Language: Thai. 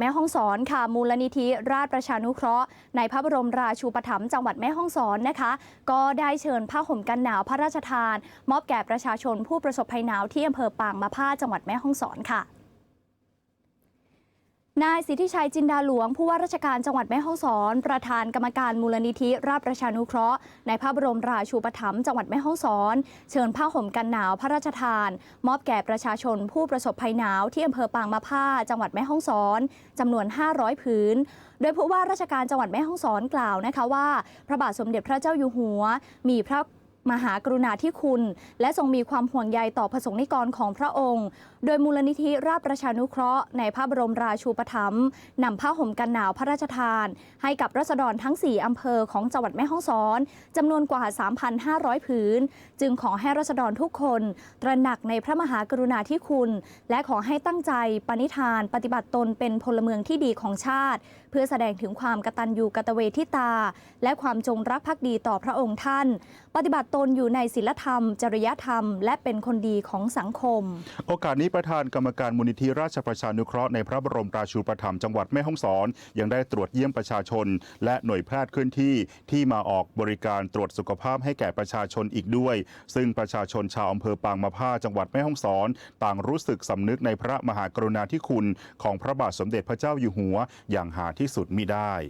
แม่ฮ่องสอนค่ะ มูลนิธิราชประชานุเคราะห์ ในพระบรมราชูปถัมภ์จังหวัดแม่ฮ่องสอนนะคะ ก็ได้เชิญผ้าห่มกันหนาวพระราชทาน มอบแก่ประชาชนผู้ประสบภัยหนาวที่อำเภอปางมาผ้าจังหวัดแม่ฮ่องสอนค่ะ นายสิทธิชัยจินดาหลวง ผู้ว่าราชการจังหวัดแม่ฮ่องสอน ประธานกรรมการมูลนิธิ ราชประชานุเคราะห์ในพระบรมราชูปถัมภ์จังหวัดแม่ฮ่องสอน เชิญผ้าห่มกันหนาวพระราชทาน มอบแก่ประชาชนผู้ประสบภัยหนาวที่อำเภอปางมะผ้า จังหวัดแม่ฮ่องสอนจำนวน 500 ผืนโดยผู้ว่าราชการจังหวัดแม่ฮ่องสอนกล่าวนะคะว่า พระบาทสมเด็จพระเจ้าอยู่หัว มีพระ มหากรุณาธิคุณ และทรงมีความห่วงใยต่อพระสงฆ์นิกรของพระองค์ โดยมูลนิธิราชประชานุเคราะห์ในพระบรมราชูปถัมภ์นำผ้าห่มกันหนาวพระราชทาน ให้กับรัษฎรทั้ง 4 อำเภอของจังหวัดแม่ฮ่องสอนจำนวนกว่า 3,500 ผืน จึงขอให้รัษฎรทุกคน ตระหนักในพระมหากรุณาธิคุณ และขอให้ตั้งใจปณิธานปฏิบัติตนเป็นพลเมืองที่ดีของชาติ เพื่อแสดงถึงความกตัญญูกตเวทิตา และความจงรักภักดีต่อพระองค์ท่าน ปฏิบัติตนนอยู่ในศีลธรรม จริยธรรม และเป็นคนดีของสังคม โอกาสนี้ประธานกรรมการมูลนิธิราชประชานุเคราะห์ในพระบรมราชูปถัมภ์จังหวัดแม่ฮ่องสอน ยังได้ตรวจเยี่ยมประชาชน และหน่วยแพทย์เคลื่อนที่ที่มาออกบริการตรวจสุขภาพให้แก่ประชาชนอีกด้วย ซึ่งประชาชนชาวอำเภอปางมะผ้าจังหวัดแม่ฮ่องสอน ต่างรู้สึกสำนึกในพระมหากรุณาธิคุณ ของพระบาทสมเด็จพระเจ้าอยู่หัว อย่างหาที่สุดมิได้